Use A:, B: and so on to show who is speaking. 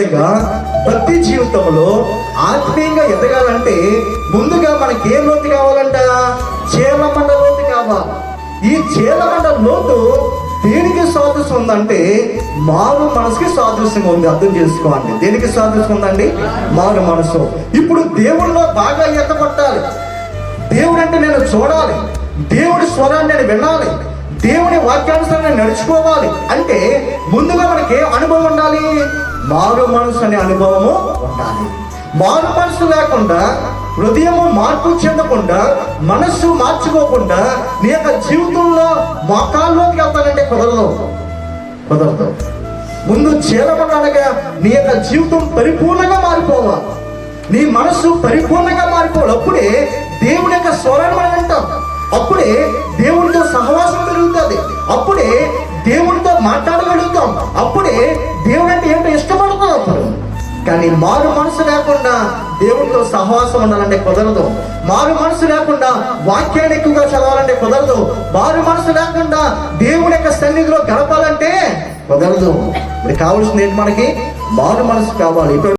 A: విధంగా భక్తి జీవితంలో ఆత్మీయంగా ఎదగాలంటే ముందుగా మనకి ఏ లోతు కావాలంట? చీలమండ లోతు కావాలి. ఈ చీలమండ లోతు దేనికి సాదృశ్యం ఉందంటే మారు మనసుకి సాదృశ్యం ఉంది. అర్థం చేసుకోండి. దేనికి సాదృశ్యం ఉందండి మారు మనసు. ఇప్పుడు దేవుళ్ళలో బాగా ఎత్తపట్టాలి దేవుడు అంటే నేను చూడాలి. దేవుడి స్వరాన్ని నేను వినాలి. దేవుని వాక్యానుసారం నడుచుకోవాలి. అంటే ముందుగా మనకి అనుభవం మారు మనసు అనే అనుభవము ఉండాలి. మారు మనసు లేకుండా హృదయము మార్పు చెందకుండా మనస్సు మార్చుకోకుండా నీ యొక్క జీవితంలో మోకాల్లోకి వెళ్తానంటే కుదరదు. కుదరదు. ముందు చీలమనగా నీ యొక్క జీవితం పరిపూర్ణంగా మారిపోవాలి. నీ మనస్సు పరిపూర్ణంగా మారిపోవాలి. అప్పుడే దేవుని యొక్క స్వరాన్ని మనం వింటాం. అప్పుడే దేవునితో సహవాసం పెరుగుతుంది. అప్పుడే దేవునితో మాట్లాడగలుగుతాం. కానీ మారు మనసు లేకుండా దేవుడితో సహవాసం ఉండాలంటే కుదరదు. మారు మనసు లేకుండా వాక్యాన్ని ఎక్కువగా చదవాలంటే కుదరదు. మారు మనసు లేకుండా దేవుని యొక్క సన్నిధిలో గడపాలంటే కుదరదు. ఇప్పుడు కావాల్సింది ఏంటి మనకి? మారు మనసు కావాలి.